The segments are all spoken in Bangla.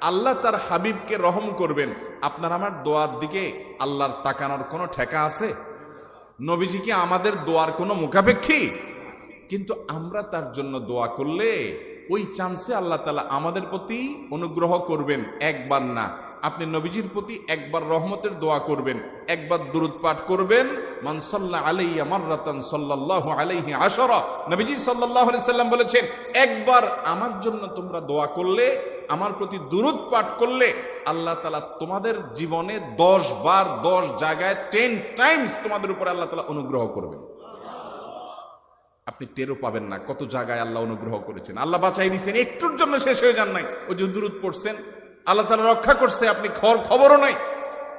আল্লাহ তার হাবিবকে রহম করবেন। আপনার আমার দোয়ার দিকে আল্লাহর তাকানোর কোনো ঠেকা আছে? নবীজি কি আমাদের দোয়ার কোনো মুখাপেক্ষী? কিন্তু আমরা তার জন্য দোয়া করলে ওই চান্সে আল্লাহ তালা আমাদের প্রতি অনুগ্রহ করবেন, একবার না। আপনি নবীজির প্রতি একবার রহমতের দোয়া করবেন, একবার দুরুদ পাঠ করবেন। মানসাল্লাহ আলাইয়া মাররাতান সাল্লাল্লাহু আলাইহি আশরা। নবীজি আলাইহি সাল্লাম বলেছেন, একবার আমার জন্য তোমরা দোয়া করলে আমার প্রতি দূরত পাঠ করলে আল্লাহ তালা তোমাদের জীবনে দশ বার, দশ জায়গায় টেন টাইমস তোমাদের উপর আল্লাহ তালা অনুগ্রহ করবেন। আপনি টেরও পাবেন না কত জায়গায় আল্লাহ অনুগ্রহ করেছেন। আল্লাহ বাঁচাই দিয়েছেন একটুর জন্য শেষ হয়ে যান নাই। ওই যে দূরত পড়ছেন, আল্লাহ তালা রক্ষা করছে, আপনি খবরও নাই।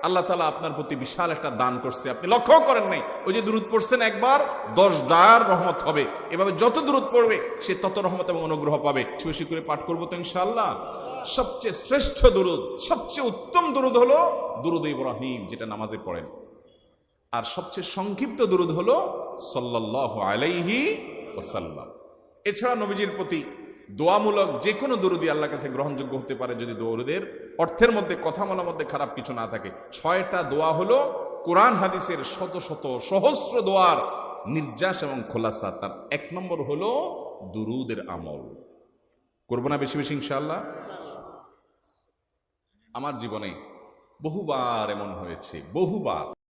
আল্লাহ তালা আপনার প্রতি বিশাল একটা দান করছে। আপনি লক্ষ্য করেন নাই, ওই যে দূরত পড়ছেন একবার, দশ দার রহমত হবে। এভাবে যত দূরত পড়বে, সে তত রহমত এবং অনুগ্রহ পাবে। বেশি করে পাঠ করব তো ইনশাল্লাহ সবচেয়ে শ্রেষ্ঠ দুরুদ, সবচেয়ে উত্তম দুরুদ হলো দুরুদ ইব্রাহিম, যেটা নামাজে পড়েন। আর সবচেয়ে সংক্ষিপ্ত দুরুদ হলো সাল্লাহ আলাইহি ওসাল্লাম এছাড়া নবীজির প্রতি দোয়ামূলক যে কোনো দরুদি আল্লাহ কাছে গ্রহণযোগ্য হতে পারে যদি দৌরদের অর্থের মধ্যে কথা বলার মধ্যে খারাপ কিছু না থাকে। ছয়টা দোয়া হলো কোরআন, হাদিসের শত শত সহস্র দোয়ার নির্যাস এবং খোলাসা। তার এক নম্বর হলো দুরুদের আমল। করব না বেশি বেশি ইনশাল্লাহ আমার জীবনে বহুবার এমন হয়েছে, বহুবার।